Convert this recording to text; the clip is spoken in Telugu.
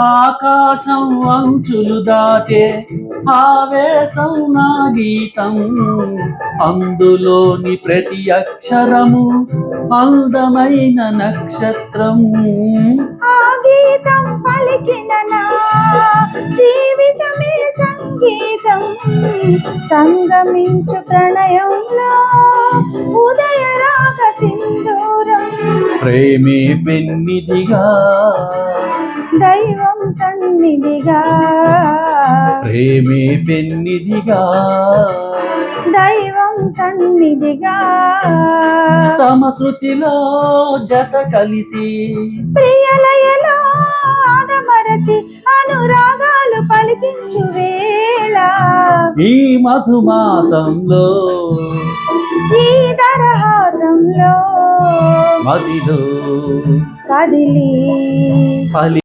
ఆకాశం అంచులు దాటే ఆవేశం నా గీతం. అందులోని ప్రతి అక్షరము అందమైన నక్షత్రం ఆ గీతం పలికిన జీవితమే సంగీతం. సంగమించు ప్రణయంలో ప్రేమే పెన్నిదిగా దైవం సన్నిధిగా. ప్రేమే పెన్నిదిగా దైవం సన్నిధిగా. సమశృతిలో జత కలిసి. ప్రియలయలో ఆదమరచి అనురాగాలు పలికించు వేళ. ఈ మధుమాసంలో మదిలో. కదిలి.